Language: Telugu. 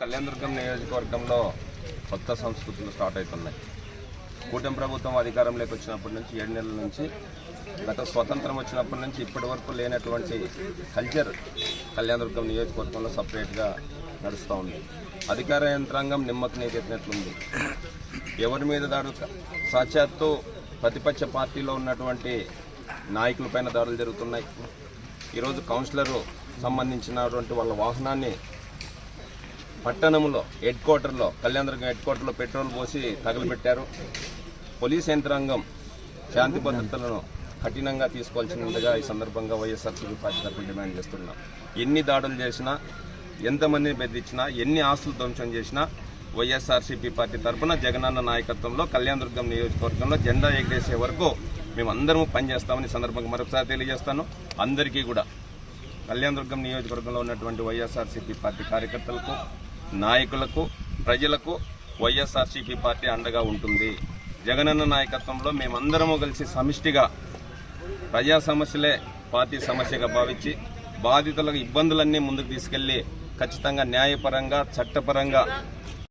కళ్యాణదుర్గం నియోజకవర్గంలో కొత్త సంస్కృతులు స్టార్ట్ అవుతున్నాయి. కూటమి ప్రభుత్వం అధికారంలోకి వచ్చినప్పటి నుంచి ఏడు నెలల నుంచి గత స్వతంత్రం వచ్చినప్పటి నుంచి ఇప్పటి వరకు లేనటువంటి కల్చర్ కళ్యాణదుర్గం నియోజకవర్గంలో సపరేట్గా నడుస్తూ ఉంది. అధికార యంత్రాంగం నిమ్మకు నీకెత్తినట్లుంది ఎవరి మీద దాడు సాక్షాత్తు ప్రతిపక్ష పార్టీలో ఉన్నటువంటి నాయకులపైన దాడులు జరుగుతున్నాయి. ఈరోజు కౌన్సిలరు సంబంధించినటువంటి వాళ్ళ వాహనాన్ని పట్టణంలో హెడ్ క్వార్టర్లో కళ్యాణదుర్గం హెడ్ క్వార్టర్లో పెట్రోల్ పోసి తగలబెట్టారు. పోలీస్ యంత్రాంగం శాంతి భద్రతలను కఠినంగా తీసుకోవాల్సిందిగా ఈ సందర్భంగా వైఎస్ఆర్సీపీ పార్టీ తరఫున డిమాండ్ చేస్తున్నాం. ఎన్ని దాడులు చేసినా ఎంతమందిని బెదిరించినా ఎన్ని ఆస్తులు ధ్వంసం చేసినా వైఎస్ఆర్సీపీ పార్టీ తరఫున జగనన్న నాయకత్వంలో కళ్యాణదుర్గం నియోజకవర్గంలో జెండా ఎగరేసే వరకు మేమందరము పనిచేస్తామని సందర్భంగా మరొకసారి తెలియజేస్తాను. అందరికీ కూడా కళ్యాణదుర్గం నియోజకవర్గంలో ఉన్నటువంటి వైఎస్ఆర్సీపీ పార్టీ కార్యకర్తలకు నాయకులకు ప్రజలకు వైఎస్ఆర్సీపీ పార్టీ అండగా ఉంటుంది. జగనన్న నాయకత్వంలో మేమందరము కలిసి సమిష్టిగా ప్రజా సమస్యలే పార్టీ సమస్యగా భావించి బాధితులకు ఇబ్బందులన్నీ ముందుకు తీసుకెళ్ళి ఖచ్చితంగా న్యాయపరంగా చట్టపరంగా